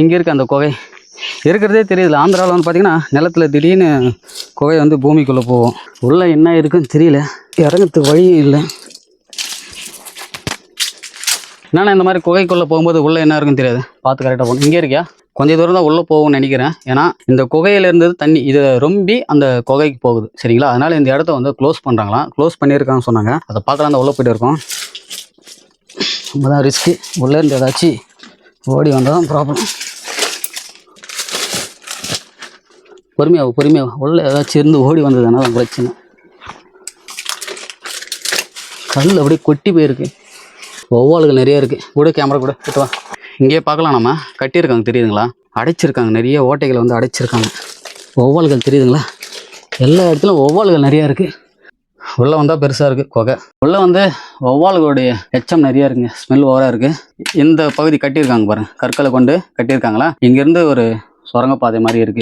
இங்கே இருக்க அந்த குகை. இருக்கிறதே தெரியல ஆந்திராவில் வந்து பார்த்தீங்கன்னா நிலத்துல திடீர்னு குகை வந்து பூமிக்குள்ளே போகும். உள்ளே என்ன இருக்குன்னு தெரியல. இறங்கிறதுக்கு வழியும் இல்லை. என்னென்னா இந்த மாதிரி குகைக்குள்ளே போகும்போது உள்ளே என்ன இருக்குன்னு தெரியாது. பார்த்து கரெக்டாக போகணும். இங்கே இருக்கியா? கொஞ்சம் தூரம் தான் உள்ளே போகும்னு நினைக்கிறேன். ஏன்னா இந்த குகையிலேருந்து தண்ணி இது ரொம்பி அந்த குகைக்கு போகுது. சரிங்களா? அதனால் இந்த இடத்த வந்து க்ளோஸ் பண்ணுறாங்களாம் க்ளோஸ் பண்ணியிருக்காங்கன்னு சொன்னாங்க. அதை பார்க்கலாம் தான் உள்ளே போயிட்டு இருக்கோம். ரொம்ப தான் ரிஸ்க்கு உள்ளே இருந்து ஏதாச்சும் ஓடி வந்தால் தான் ப்ராப்ளம் பொறுமையாக பொறுமையாக உள்ள ஏதாச்சும் இருந்து ஓடி வந்ததுனால தான் பிரச்சனை. கல் அப்படியே கொட்டி போயிருக்கு. ஒவ்வாளுகள் நிறைய இருக்குது கூட கேமரா கூட கிட்ட வா. இங்கேயே பார்க்கலாம் நம்ம. கட்டியிருக்காங்க தெரியுதுங்களா? அடைச்சிருக்காங்க நிறைய ஓட்டைகளை வந்து அடைச்சிருக்காங்க. ஒவ்வாள்கள் தெரியுதுங்களா? எல்லா இடத்துலையும் ஒவ்வாள்கள் நிறையா இருக்குது உள்ளே வந்தால் பெருசாக இருக்குது குகை. உள்ளே வந்து ஒவ்வாளுகளுடைய எச்சம் நிறையா இருக்குங்க. ஸ்மெல் ஓவராக இருக்குது இந்த பகுதி கட்டியிருக்காங்க பாருங்கள் கற்களை கொண்டு கட்டியிருக்காங்களா? இங்கேருந்து ஒரு சுரங்கப்பாதை மாதிரி இருக்குது